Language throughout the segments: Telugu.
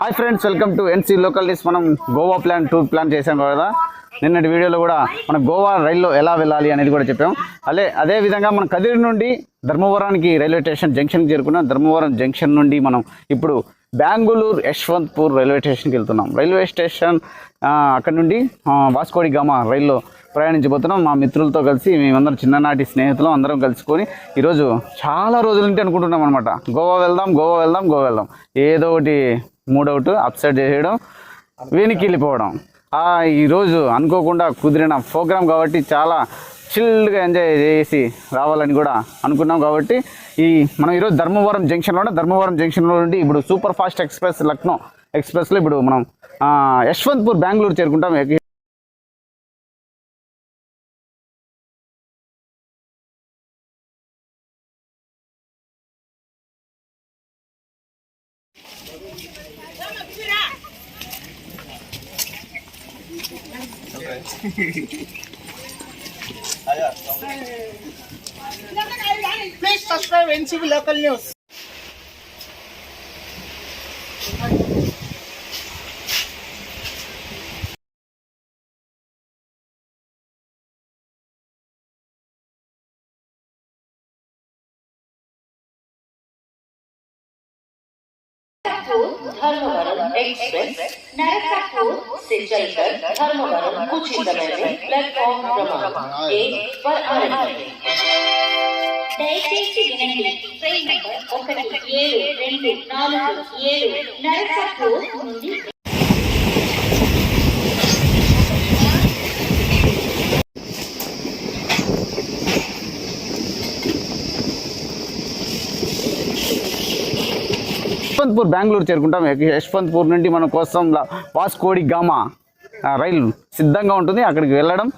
Hi friends welcome to NC local news మనం గోవా ప్లాన్ టూర్ ప్లాన్ చేసాం కదా. నిన్నటి వీడియోలో కూడా మన గోవా రైల్లో ఎలా వెళ్ళాలి అనేది కూడా చెప్పాం. అదే అదే విధంగా మన కదిరి నుండి ధర్మవరానికి రైల్వే స్టేషన్ జంక్షన్కి చేరుకున్నాం. ధర్మవరం జంక్షన్ నుండి మనం ఇప్పుడు బెంగళూరు యశ్వంత్పూర్ రైల్వే స్టేషన్కి వెళ్తున్నాం. రైల్వే స్టేషన్ అక్కడ నుండి వాస్కోడి గామ రైల్లో ప్రయాణించబోతున్నాం. మా మిత్రులతో కలిసి మేమందరం చిన్ననాటి స్నేహితులు అందరం కలుసుకొని ఈరోజు చాలా రోజుల నుండి అనుకుంటున్నాం అనమాట గోవా వెళ్దాం గోవా వెళ్దాం గోవా వెళ్దాం. ఏదో ఒకటి మూడవుట్ అప్సెట్ చేయడం వెనక్కి వెళ్ళిపోవడం. ఈరోజు అనుకోకుండా కుదిరిన ప్రోగ్రామ్ కాబట్టి చాలా చిల్గా ఎంజాయ్ చేసి రావాలని కూడా అనుకున్నాం కాబట్టి ఈ మనం ఈరోజు ధర్మవరం జంక్షన్లోనే ధర్మవరం జంక్షన్లో నుండి ఇప్పుడు సూపర్ ఫాస్ట్ ఎక్స్ప్రెస్ లక్నో ఎక్స్ప్రెస్లో ఇప్పుడు మనం Yesvantpur Bengaluru చేరుకుంటాం. Please subscribe NCB Local News. Dharmavaram express Narsapur से चलकर धर्मवरम कुछ ही समय में प्लेटफॉर्म क्रमांक एक पर आ रही है దయచేసి వినండి ట్రైన్ నంబర్ ఒకటి ఏడు రెండు నాలుగు ఏడు నరసాపూర్ నుండి యశ్వంత్పూర్ బెంగళూరు చేరుకుంటాం. యశ్వంత్పూర్ నుండి మన కోసం వాస్కోడి గామా రైలు సిద్ధంగా ఉంటుంది. అక్కడికి వెళ్ళడం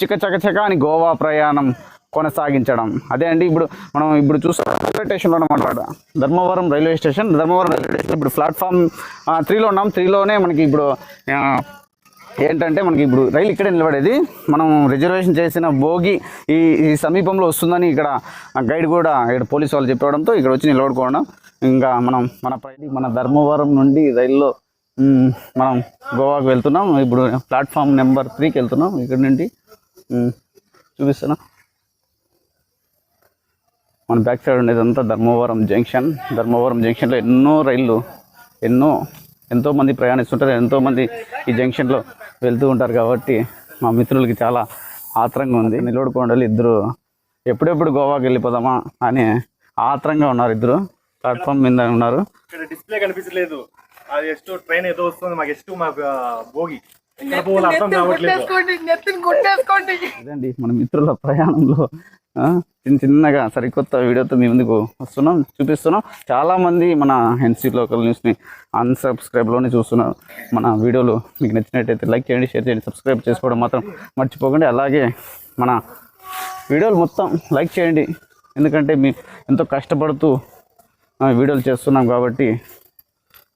చిక్క చక చక అని గోవా ప్రయాణం కొనసాగించడం. అదే అండి ఇప్పుడు మనం ఇప్పుడు చూస్తాం రైల్వే స్టేషన్లో అనమాట Dharmavaram railway station Dharmavaram railway station. ఇప్పుడు ప్లాట్ఫామ్ త్రీలో ఉన్నాం. త్రీలోనే మనకి ఇప్పుడు ఏంటంటే మనకి ఇప్పుడు రైలు ఇక్కడే నిలబడేది. మనం రిజర్వేషన్ చేసిన భోగి ఈ ఈ సమీపంలో వస్తుందని ఇక్కడ గైడ్ కూడా ఇక్కడ పోలీసు వాళ్ళు చెప్పడంతో ఇక్కడ వచ్చి నిలబడుకోవడం. ఇంకా మనం మన ప్రై- మన ధర్మవరం నుండి రైల్లో మనం గోవాకు వెళ్తున్నాం. ఇప్పుడు ప్లాట్ఫామ్ నెంబర్ త్రీకి వెళ్తున్నాం. ఇక్కడ నుండి చూపిస్తున్నా. మన బ్యాక్ సైడ్ ఉండేదంతా ధర్మవరం జంక్షన్. ధర్మవరం జంక్షన్లో ఎన్నో రైళ్ళు ఎన్నో ఎంతో మంది ప్రయాణిస్తుంటారు ఎంతో మంది ఈ జంక్షన్లో వెళ్తూ ఉంటారు కాబట్టి మా మిత్రులకి చాలా ఆత్రంగా ఉంది. నిలబడుకోండి ఇద్దరు. ఎప్పుడెప్పుడు గోవాకి వెళ్ళిపోదామా అని ఆత్రంగా ఉన్నారు ఇద్దరు. ప్లాట్ఫామ్ మీద ఉన్నారు. ఇక్కడ డిస్ప్లే కనిపించలేదు అది ఎస్టు ట్రైన్ ఏదో వస్తుంది మాకు ఎస్టు మాకు ఆ, భోగి. అర్థం కావట్లేదు. ఇదండి మన మిత్రుల ప్రయాణంలో చిన్న చిన్నగా సరికొత్త వీడియోతో మీ ముందుకు వస్తున్నాం చూపిస్తున్నాం. చాలామంది మన ఎన్సీ లోకల్ న్యూస్ని అన్సబ్స్క్రైబ్లోనే చూస్తున్నారు. మన వీడియోలు మీకు నచ్చినట్టయితే లైక్ చేయండి షేర్ చేయండి సబ్స్క్రైబ్ చేసుకోవడం మాత్రం మర్చిపోకండి. అలాగే మన వీడియోలు మొత్తం లైక్ చేయండి. ఎందుకంటే మీ ఎంతో కష్టపడుతూ వీడియోలు చేస్తున్నాం కాబట్టి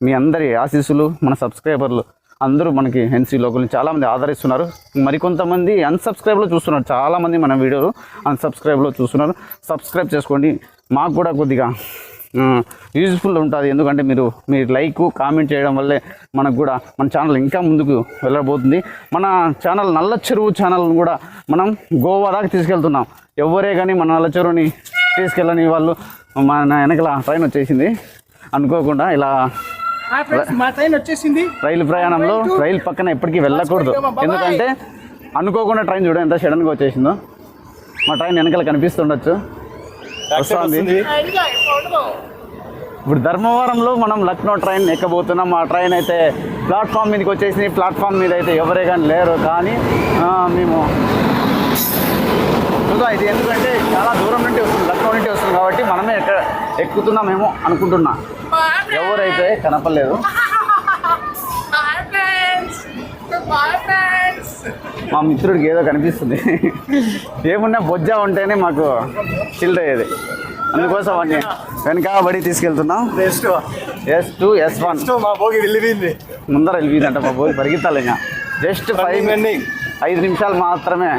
మీ అందరి ఆశీస్సులు మన సబ్స్క్రైబర్లు అందరూ మనకి ఎన్సీ లోకల్ని చాలామంది ఆదరిస్తున్నారు. మరికొంతమంది అన్సబ్స్క్రైబ్లో చూస్తున్నారు. చాలామంది మన వీడియోలు అన్సబ్స్క్రైబ్లో చూస్తున్నారు. సబ్స్క్రైబ్ చేసుకోండి. మాకు కూడా కొద్దిగా యూజ్ఫుల్ ఉంటుంది. ఎందుకంటే మీరు మీరు లైక్ కామెంట్ చేయడం వల్లే మనకు కూడా మన ఛానల్ ఇంకా ముందుకు వెళ్ళబోతుంది. మన ఛానల్ నల్ల చెరువు ఛానల్ని కూడా మనం గోవా దాకా తీసుకెళ్తున్నాం. ఎవరే కానీ మన నల్ల చెరువుని తీసుకెళ్ళని వాళ్ళు మన వెనకల ట్రైన్ వచ్చేసింది. అనుకోకుండా ఇలా మా ట్రైన్ వచ్చేసింది. రైలు ప్రయాణంలో రైలు పక్కన ఎప్పటికీ వెళ్ళకూడదు. ఎందుకంటే అనుకోకుండా ట్రైన్ చూడ ఎంత సడన్గా వచ్చేసిందో. మా ట్రైన్ వెనకాల కనిపిస్తుండొచ్చు. వస్తుంది. ఇప్పుడు ధర్మవరంలో మనం లక్నో ట్రైన్ ఎక్కబోతున్నాం. ఆ ట్రైన్ అయితే ప్లాట్ఫామ్ మీదకి వచ్చేసింది ప్లాట్ఫామ్ మీద అయితే ఎవరే కానీ లేరు. కానీ ఆ, మేము చూద్దాం. ఇది ఎందుకంటే చాలా దూరం నుండి వస్తుంది. లక్నో నుండి వస్తుంది కాబట్టి మనమే ఎక్క ఎక్కుతున్నామేమో అనుకుంటున్నా. ఎవరైతే ఫ్రెండ్స్ మా మిత్రుడికి ఏదో కనిపిస్తుంది. ఏమున్నా బొజ్జ ఉంటేనే మాకు చిల్డ్ అయ్యేది. అందుకోసం వాడిని వెనక బడి తీసుకెళ్తున్నాం. ఎస్ టూ ఎస్ వన్ మా భోగి వెళ్ళిపోయింది. ముందర వెళ్ళిందంట మా పోయి పరిగెత్తాలి ఇంకా. Just five. ఐదు నిమిషాలు మాత్రమే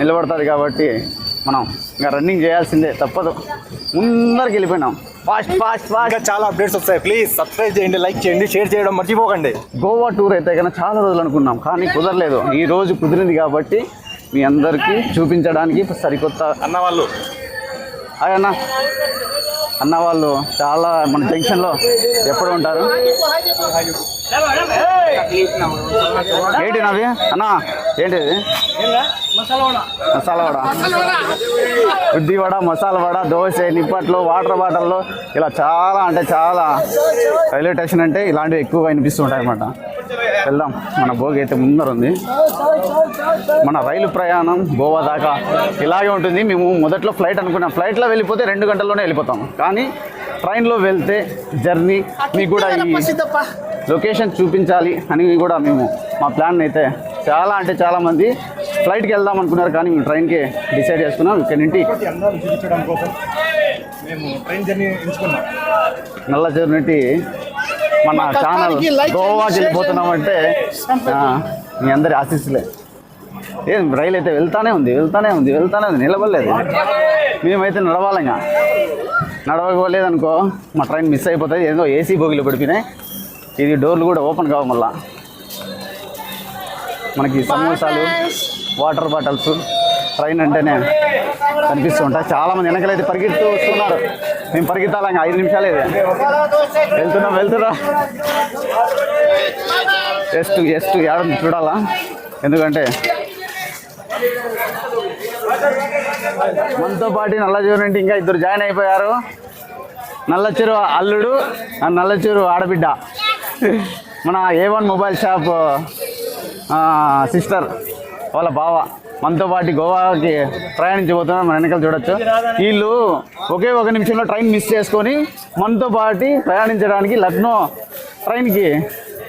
నిలబడుతుంది కాబట్టి మనం ఇంకా రన్నింగ్ చేయాల్సిందే తప్పదు. ముందరికి వెళ్ళిపోయినాం. ఫాస్ట్ ఫాస్ట్ ఫాస్ట్ ఇంకా చాలా అప్డేట్స్ వస్తాయి. ప్లీజ్ సబ్స్క్రైబ్ చేయండి లైక్ చేయండి షేర్ చేయడం మర్చిపోకండి. గోవా టూర్ అయితే కన్నా చాలా రోజులు అనుకున్నాం కానీ కుదరలేదు. ఈ రోజు కుదిరింది కాబట్టి మీ అందరికీ చూపించడానికి సరికొత్త అన్న వాళ్ళు. హాయ్ అన్న. అన్న వాళ్ళు చాలా మన జంక్షన్లో ఎప్పుడు ఉంటారు? ఏంటి నాది అన్న ఏంటిది? మసాలా వడ. ఉద్ది వడ మసాలా వడ దోశ నిప్పట్లు వాటర్ బాటిల్లో ఇలా చాలా అంటే చాలా రైల్వే స్టేషన్ అంటే ఇలాంటివి ఎక్కువగా వినిపిస్తూ ఉంటాయి అన్నమాట. వెళ్దాం. మన భోగి అయితే ముందర ఉంది. మన రైలు ప్రయాణం గోవా దాకా ఇలాగే ఉంటుంది. మేము మొదట్లో ఫ్లైట్ అనుకున్నాం. ఫ్లైట్లో వెళ్ళిపోతే రెండు గంటల్లోనే వెళ్ళిపోతాం. కానీ ట్రైన్లో వెళ్తే జర్నీ మీకు కూడా ఈ లొకేషన్ చూపించాలి అని కూడా మేము మా ప్లాన్ అయితే చాలా అంటే చాలా మంది ఫ్లైట్కి వెళ్దాం అనుకున్నారు. కానీ మేము ట్రైన్కి డిసైడ్ చేసుకున్నాం. ఇక్కడి నుండి జర్నీ నల్ల నుండి మన ఛానల్ గోవాకి వెళ్ళిపోతున్నామంటే ఆ, మీ అందరి ఆశీస్సులే. ఏం రైలు అయితే వెళ్తానే ఉంది వెళ్తానే ఉంది వెళ్తానే ఉంది నిలబడలేదు. మేమైతే నడవాలి ఇంకా నడవకపోలేదనుకో మా ట్రైన్ మిస్ అయిపోతుంది. ఏదో ఏసీ బోగిలు పడిపోయినాయి. ఇది డోర్లు కూడా ఓపెన్ కావు మళ్ళా. మనకి సమోసాలు వాటర్ బాటిల్స్. ట్రైన్ అంటేనే కనిపిస్తూ ఉంటాయి చాలా మంది వెనకలైతే పరిగెడుతూ వస్తున్నారు. మేము పరిగెత్తాలి? ఇంకా ఐదు నిమిషాలే వెళ్తున్నాం వెళ్తున్నా. ఎస్ట్ ఎస్ట్ ఏడ చూడాలా? ఎందుకంటే మనతో పాటు నల్లచూరు అంటే ఇంకా ఇద్దరు జాయిన్ అయిపోయారు. నల్లచూరు అల్లుడు ఆ ఆడబిడ్డ. మన A one mobile shop sister వాళ్ళ బావ. మనతో పాటు గోవాకి ప్రయాణించబోతున్నారు. మన వెనకాల చూడొచ్చు. వీళ్ళు ఒకే ఒక నిమిషంలో ట్రైన్ మిస్ చేసుకొని మనతో పాటు ప్రయాణించడానికి లక్నో ట్రైన్కి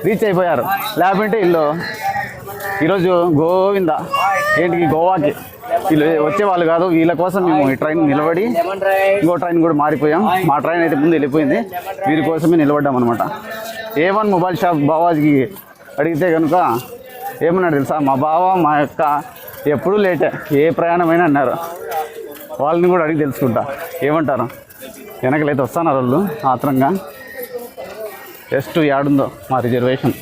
రీచ్ అయిపోయారు. లేకుంటే వీళ్ళు ఈరోజు గోవింద. ఏంటికి గోవాకి? వీళ్ళు వచ్చేవాళ్ళు కాదు. వీళ్ళ కోసం మేము ఈ ట్రైన్ నిలబడి ఇంకో ట్రైన్ కూడా మారిపోయాం. మా ట్రైన్ అయితే ముందు వెళ్ళిపోయింది. వీరి కోసమే నిలబడ్డాం అనమాట ఏ వన్ మొబైల్ షాప్ బావాజీకి అడిగితే కనుక ఏమన్నాడు తెలుసా? మా బావ మా యొక్క ఎప్పుడు లేటే ఏ ప్రయాణమైనా అన్నారు. వాళ్ళని కూడా అడిగి తెలుసుకుంటా. ఏమంటారు? వెనకలైతే వస్తున్నారు వాళ్ళు ఆత్రంగా. జస్ట్ యాడుందో మా రిజర్వేషన్.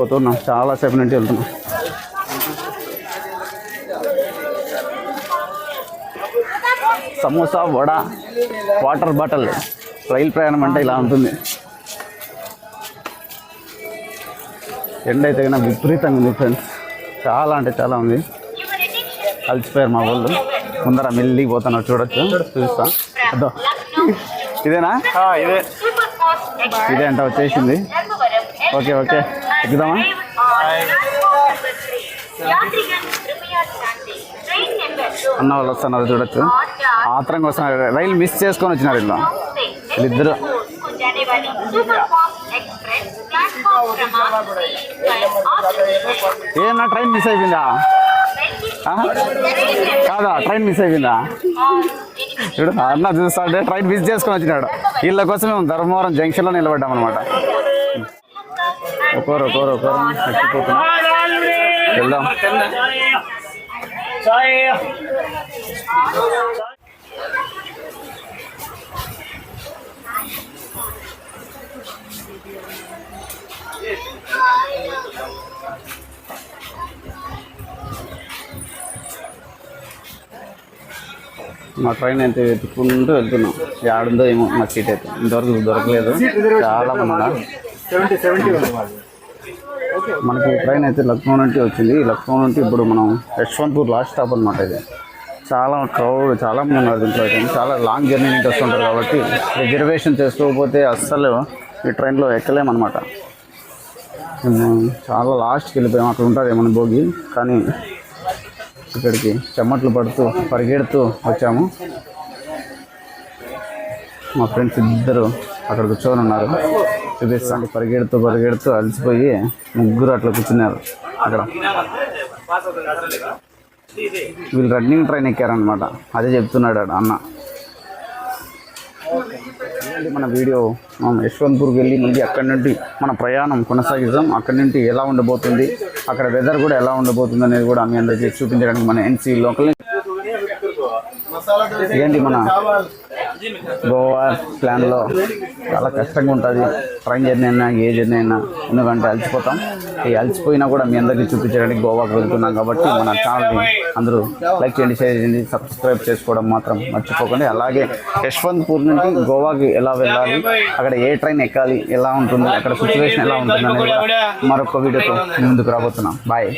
పోతున్నాం. చాలాసేపు నుండి వెళ్తున్నాం. సమోసా వడ వాటర్ బాటిల్ రైలు ప్రయాణం అంటే ఇలా ఉంటుంది. ఎండ అయితే కన్నా విపరీతంగా ఉంది ఫ్రెండ్స్ చాలా అంటే చాలా ఉంది. అలసిపోయారు మా వాళ్ళు. ముందర మెల్లి పోతున్నారు చూడొచ్చు. చూస్తా అదో. ఇదేనా? ఇదే. ఇదే అంట వచ్చేసింది. Okay okay. ఎక్కుదామా? అన్న వాళ్ళు వస్తున్నారు చూడొచ్చు. ఆత్రంగా వస్తున్నారు. రైలు మిస్ చేసుకొని వచ్చినారు ఇల్లు వీళ్ళిద్దరు. ఏమన్నా ట్రైన్ మిస్ అయిపోయిందా? కాదా? ట్రైన్ మిస్ అయిపోయిందా? ఇప్పుడు అన్న చూస్తాడే ట్రైన్ మిస్ చేసుకొని వచ్చినాడు. వీళ్ళ కోసం మేము ధర్మవరం జంక్షన్లో నిలబడ్డాం అనమాట ఒకరు ఒకరు ఒకరు ఎక్కిపోతున్నాం వెళ్దాం. మా ట్రైన్ అయితే వెతుక్కుంటూ వెళ్తున్నాం. ఆడుందో ఏమో మా సీట్ అయితే. ఇంతవరకు దొరకలేదు. చాలా మంది. మనకి ట్రైన్ అయితే లక్నో నుండి వచ్చింది. లక్నో నుండి ఇప్పుడు మనం యశ్వంత్పూర్ లాస్ట్ స్టాప్ అనమాట ఇది. చాలా క్రౌడ్ చాలా మంది ఉన్నారు దీంట్లో అయితే. చాలా లాంగ్ జర్నీ నుంచి వస్తుంటారు కాబట్టి రిజర్వేషన్ చేసుకోకపోతే అస్సలు ఈ ట్రైన్లో ఎక్కలేమన్నమాట మేము చాలా లాస్ట్కి వెళ్ళిపోయాం. అక్కడ ఉంటుంది ఏమన్నా భోగి. కానీ ఇక్కడికి చెమ్మట్లు పడుతూ పరిగెడుతూ వచ్చాము. మా ఫ్రెండ్స్ ఇద్దరు అక్కడ కూర్చొని ఉన్నారు. చూపిస్తాను. పరిగెడుతూ పరిగెడుతూ అలసిపోయి ముగ్గురు అట్లా కూర్చున్నారు అక్కడ. వీళ్ళు రన్నింగ్ ట్రైన్ ఎక్కారనమాట అదే చెప్తున్నాడు ఆడ అన్న. మన వీడియో? మనం యశ్వంత్పూర్కి వెళ్ళి మళ్ళీ అక్కడి నుండి మన ప్రయాణం కొనసాగిద్దాం. అక్కడి నుండి ఎలా ఉండబోతుంది అక్కడ వెదర్ కూడా ఎలా ఉండబోతుంది అనేది కూడా మీ అందరికీ చూపించడానికి మన ఎన్సీ లోకల్ ఏంటి మన గోవా ప్లాన్లో చాలా కష్టంగా ఉంటుంది. ట్రైన్ జర్నీ అయినా ఏ జర్నీ అయినా ఎందుకంటే అలసిపోతాం. ఈ అలసిపోయినా కూడా మీ అందరికీ చూపించడానికి గోవాకు వెళ్తున్నాం కాబట్టి మన ఛానల్ని అందరూ లైక్ చేయండి షేర్ చేయండి సబ్స్క్రైబ్ చేసుకోవడం మాత్రం మర్చిపోకండి. అలాగే యశ్వంత్పూర్ నుండి గోవాకి ఎలా వెళ్ళాలి అక్కడ ఏ ట్రైన్ ఎక్కాలి ఎలా ఉంటుంది అక్కడ సిచ్యువేషన్ ఎలా ఉంటుంది అనేది కూడా మరొక వీడియోతో ముందుకు రాబోతున్నాం. బాయ్